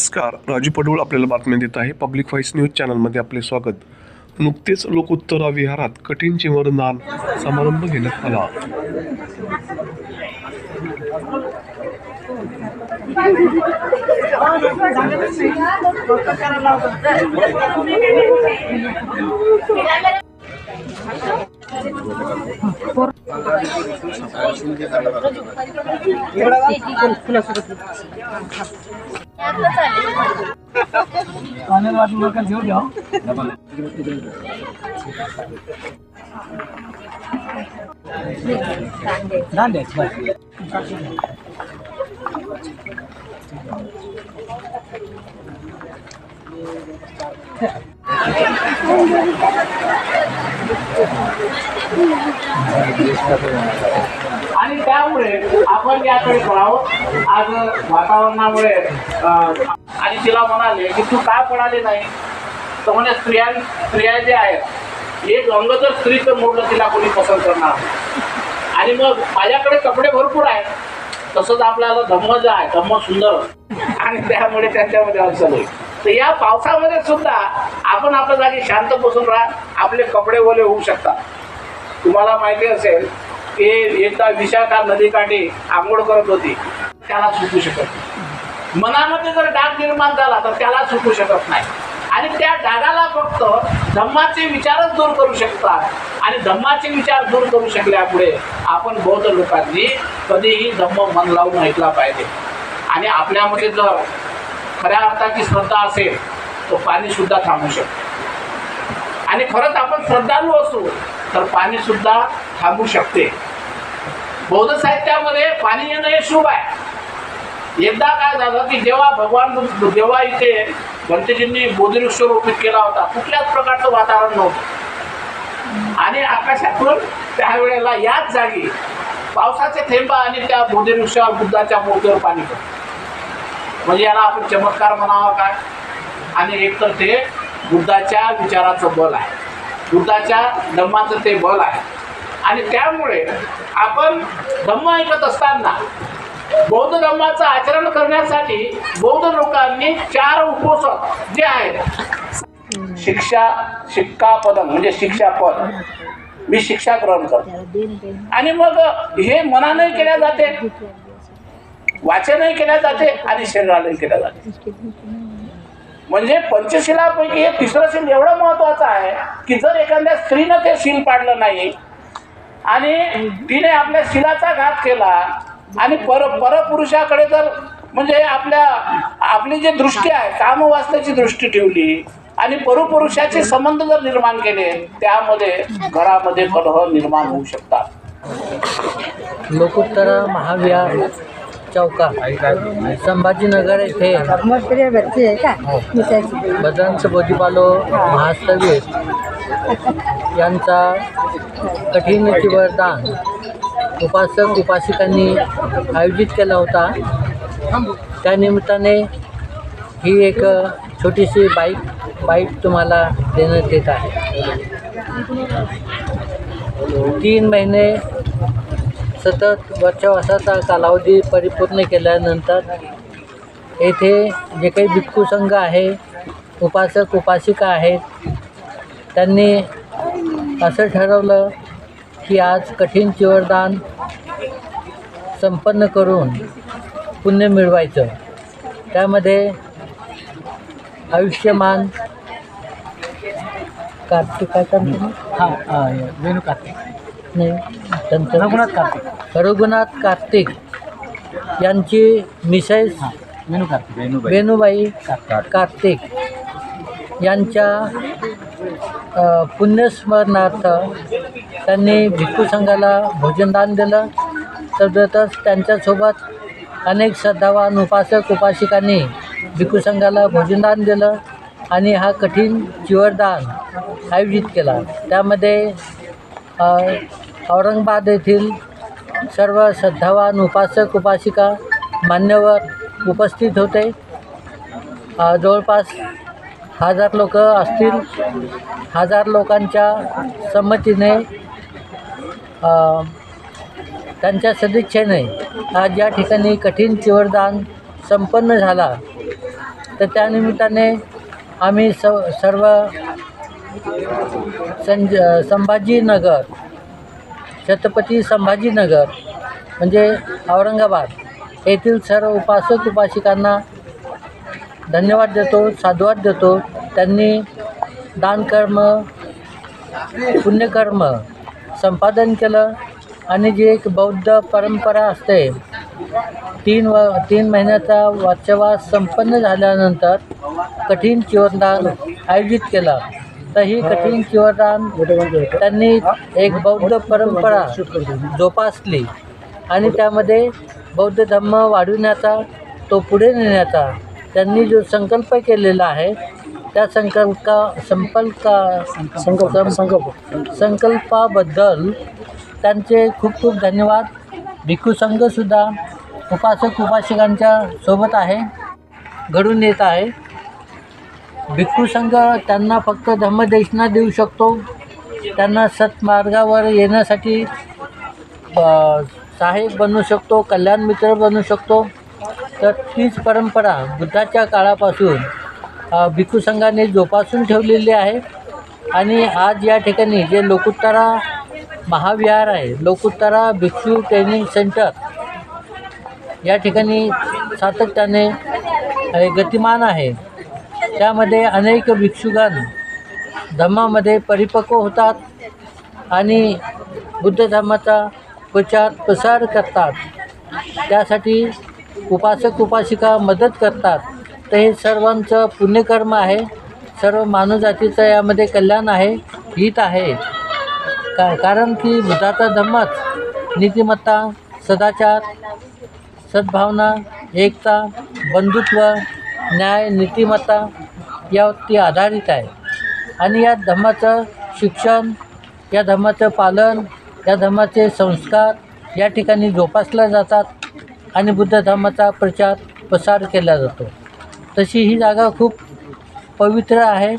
नमस्कार. राजू पडवळ आपल्याला बातम्या देत आहे. पब्लिक व्हॉइस न्यूज चॅनलमध्ये आपले स्वागत. नुकतेच लोकोत्तरा विहारात कठीण चिवरदान समारंभ घेण्यात आला. आणि त्यामुळे आपण याकडे पळावं. आज वातावरणामुळे आणि तिला म्हणाले की तू का पळाली नाही? तर म्हणे स्त्रिया स्त्रिया जे आहेत एक अंग जर स्त्रीचं मोडलं तिला कोणी पसंत करणार आणि मग माझ्याकडे कपडे भरपूर आहेत. तसंच आपल्याला धम्म जे आहे धम्म सुंदर. आणि त्यामुळे त्यांच्यामध्ये अडचण होईल. तर या पावसामध्ये सुद्धा आपण आपल्या जागी शांत बसून राहा. आपले कपडे ओले होऊ शकतात. तुम्हाला माहिती असेल की एकदा विशाखा नदीकाठी आंघोळ करत होती. त्याला सुटू शकत मनामध्ये जर डाग निर्माण झाला तर त्याला सुटू शकत नाही. आणि त्या डागाला फक्त धम्माचे विचारच दूर करू शकतात. आणि धम्माचे विचार दूर करू शकल्यामुळे आपण बौद्ध लोकांनी कधीही धम्म मन लावून ऐकला पाहिजे. आणि आपल्यामध्ये जर खऱ्या अर्थाची श्रद्धा असेल तर पाणी सुद्धा थांबू शकतो. आणि खरंच आपण श्रद्धालू असू तर पाणी सुद्धा थांबू शकते. बौद्ध साहित्यामध्ये पाणी येणं हे शुभ आहे. एकदा काय झालं की जेव्हा भगवान जेव्हा इथे गणतेजींनी बोधिवृक्ष रोपित केला होता कुठल्याच प्रकारचं वातावरण नव्हतं. आणि आकाशातून त्यावेळेला याच जागी पावसाचे थेंबा आणि त्या बोधिवृक्षावर बुद्धाच्या मूर्तीवर पाणी पडतं म्हणजे याला आपण चमत्कार म्हणावा काय? आणि एकतर ते बुद्धाच्या विचाराचं बल आहे. बुद्धाच्या धम्माचं ते बल आहे. आणि त्यामुळे आपण धम्म ऐकत असताना बौद्ध धम्माचं आचरण करण्यासाठी बौद्ध लोकांनी चार उपोषण जे आहेत शिक्षा शिक्कापदम म्हणजे शिक्षापद. मी शिक्षा ग्रहण करतो. आणि मग हे मनाने केल्या जाते वाचनही केल्या जाते आणि शरीरालाही केल्या जाते. म्हणजे पंचशिलापैकी हे तिसरं शील एवढं महत्वाचं आहे की जर एखाद्या स्त्रीनं ते शील पाडलं नाही आणि तिने आपल्या शिलाचा घात केला. आणि पर परपुरुषाकडे जर म्हणजे आपल्या आपली जी दृष्टी आहे कामवासनेची दृष्टी ठेवली आणि परपुरुषाचे संबंध जर निर्माण केले त्यामध्ये घरामध्ये कलह निर्माण होऊ शकतात. लोकोत्तर महाविहार चौका संभाजीनगर येथे बजरंग बोधीपालो महास्तवीर यांचा कठीण वरदान उपासक उपासिकांनी आयोजित केला होता. त्यानिमित्ताने ही एक छोटीशी बाईक बाईक तुम्हाला देण्यात येत आहे. तीन महिने सतत वर्षवासाचा कालावधी परिपूर्ण केल्यानंतर येथे जे काही भिक्खू संघ आहे उपासक उपासिका आहेत त्यांनी असं ठरवलं की आज कठीण चिवरदान संपन्न करून पुण्य मिळवायचं. त्यामध्ये आयुष्यमान कार्तिक काय हां वेणू कार्तिक. नाही त्यांचं रघुनाथ कार्तिक. रघुनाथ कार्तिक यांची मिसेस वेणू कार्तिक. वेणूबाई कार्तिक यांच्या पुण्यस्मरणार्थ त्यांनी भिक्खू संघाला भोजनदान दिलं. तसंच त्यांच्यासोबत अनेक श्रद्धावान उपासक उपासिकांनी भिक्खू संघाला भोजनदान दिलं आणि हा कठीण चिवरदान आयोजित केला. त्यामध्ये औरंगाबाद येथील सर्व श्रद्धावान उपासक उपासिका मान्यवर उपस्थित होते. जवळपास हजार लोक असतील. हजार लोकांच्या संमतीने त्यांच्या सदिच्छेने आज या ठिकाणी कठीण चिवरदान संपन्न झाला. तर त्यानिमित्ताने आम्ही स सर्व संज संभाजीनगर छत्रपती संभाजीनगर म्हणजे औरंगाबाद येथील सर्व उपासक उपासिकांना धन्यवाद देतो साधुवाद देतो. त्यांनी दानकर्म पुण्यकर्म संपादन केलं आणि जी एक बौद्ध परंपरा असते तीन व तीन महिन्याचा वाचवास संपन्न झाल्यानंतर कठीण चिवरदान आयोजित केलं. तर ही कठीण चिवरदान त्यांनी एक बौद्ध परंपरा जोपासली आणि त्यामध्ये बौद्ध धर्म वाढविण्याचा तो पुढे नेण्याचा त्यांनी जो संकल्प केलेला आहे त्या संकल्पा संकल्पा संकल्प संकल्पाबद्दल त्यांचे खूप खूप धन्यवाद. भिक्खू संघसुद्धा उपासक उपासिकांच्या सोबत आहे घडून येत आहे. भिक्खू संघ त्यांना फक्त धर्मदेशना देऊ शकतो. त्यांना सत्मार्गावर येण्यासाठी साहेब बनू शकतो कल्याण मित्र बनू शकतो. तर तीच परंपरा बुद्धाच्या काळापासून भिक्खू संघाने जोपासून ठेवलेली आहे. आणि आज या ठिकाणी जे लोकुत्तरा महाविहार आहे लोकुत्तरा भिक्षू ट्रेनिंग सेंटर या ठिकाणी सातत्याने गतिमान आहे. त्यामध्ये अनेक भिक्षुगण धम्मामध्ये परिपक्व होतात आणि बुद्ध धर्माचा प्रचार प्रसार करतात. त्यासाठी उपासक उपासिका मदत करतात. तर हे सर्वांचं पुण्यकर्म आहे. सर्व मानवजातीचं यामध्ये कल्याण आहे हित आहे. का कारण की बुद्धाचा धम्मच नीतिमत्ता सदाचार सद्भावना एकता बंधुत्व न्याय नीतिमत्ता यावरती आधारित आहे. आणि या धर्माचं शिक्षण या धर्माचं पालन या धर्माचे संस्कार या ठिकाणी जोपासल्या जातात आणि बुद्ध धर्माचा प्रचार प्रसार केला जातो. तशी ही जागा खूप पवित्र आहे.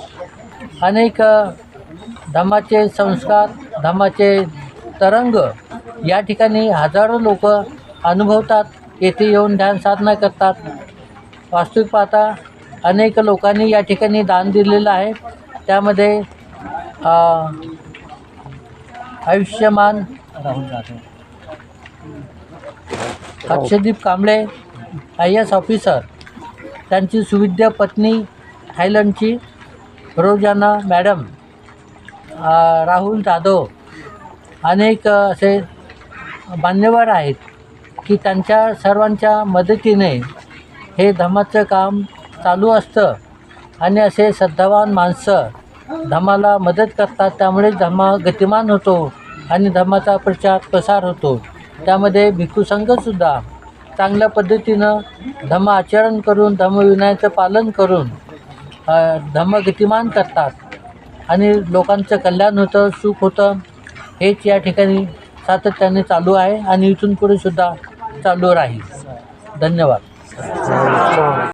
अनेक अ, धर्माचे संस्कार धर्माचे तरंग या ठिकाणी हजारो लोक अनुभवतात. येथे येऊन ध्यान साधना करतात. वास्तविक पाहता अनेक लोकांनी या ठिकाणी दान दिलेलं आहे. त्यामध्ये Ayushman Rahul Jadhav. Akshdeep Kamble I S officer त्यांची सुविद्य पत्नी थायलंडची रोजाना मॅडम राहुल जाधव अनेक असे मान्यवर आहेत की त्यांच्या सर्वांच्या मदतीने हे धमाचं काम चालू असतं आणि असे श्रद्धावान माणसं धमाला मदत करतात. त्यामुळे धमा गतिमान होतो आणि धमाचा प्रचार प्रसार होतो. त्यामध्ये भिक्खू संघसुद्धा चांगल्या पद्धतीनं धम्म आचरण करून धम्मविनयाचं पालन करून धम्म गतिमान करतात. आणि लोकांचं कल्याण होतं सुख होतं हेच या ठिकाणी सातत्याने चालू आहे. आणि इथून पुढे सुद्धा चालू राहील. धन्यवाद.